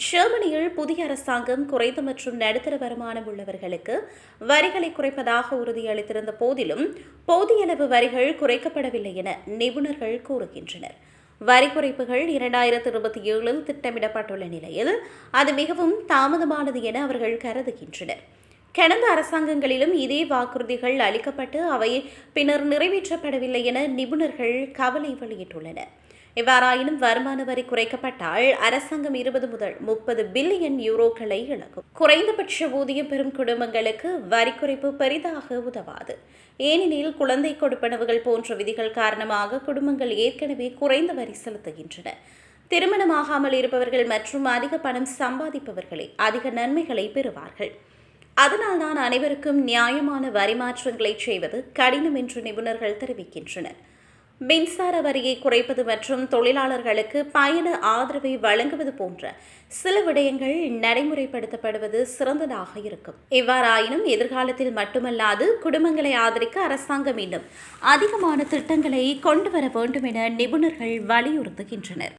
ஜெர்மனியில் புதிய அரசாங்கம் குறைந்த மற்றும் நடுத்தர வருமானம் உள்ளவர்களுக்கு வரிகளை குறைப்பதாக உறுதியளித்திருந்த போதிலும் போதிய அளவு வரிகள் குறைக்கப்படவில்லை என நிபுணர்கள் கூறுகின்றனர். வரி குறைப்புகள் இரண்டாயிரத்தி இருபத்தி ஏழில் திட்டமிடப்பட்டுள்ள நிலையில் அது மிகவும் தாமதமானது என அவர்கள் கருதுகின்றனர். கடந்த அரசாங்கங்களிலும் இதே வாக்குறுதிகள் அளிக்கப்பட்டு அவை பின்னர் நிறைவேற்றப்படவில்லை என நிபுணர்கள் கவலை வெளியிட்டுள்ளனர். எவ்வாறாயினும் வருமான வரி குறைக்கப்பட்டால் அரசாங்கம் இருபது முதல் முப்பது பில்லியன் யூரோக்களை இழக்கும். குறைந்தபட்ச ஊதியம் பெறும் குடும்பங்களுக்கு வரி குறைப்பு பெரிதாக உதவாது. ஏனெனில் குழந்தை கொடுப்பனவுகள் போன்ற விதிகள் காரணமாக குடும்பங்கள் ஏற்கனவே குறைந்த வரி செலுத்துகின்றன. திருமணமாகாமல் இருப்பவர்கள் மற்றும் அதிக பணம் சம்பாதிப்பவர்களே அதிக நன்மைகளை பெறுவார்கள். அதனால்தான் அனைவருக்கும் நியாயமான வரி மாற்றங்களை செய்வது கடினம் என்று நிபுணர்கள் தெரிவிக்கின்றனர். மின்சார வரியை குறைப்பது மற்றும் தொழிலாளர்களுக்கு பயண ஆதரவை வழங்குவது போன்ற சில விடயங்கள் நடைமுறைப்படுத்தப்படுவது சிறந்ததாக இருக்கும். எவ்வாறாயினும் எதிர்காலத்தில் மட்டுமல்லாது குடும்பங்களை ஆதரிக்க அரசாங்கம் இன்னும் அதிகமான திட்டங்களை கொண்டு வர வேண்டும் என நிபுணர்கள் வலியுறுத்துகின்றனர்.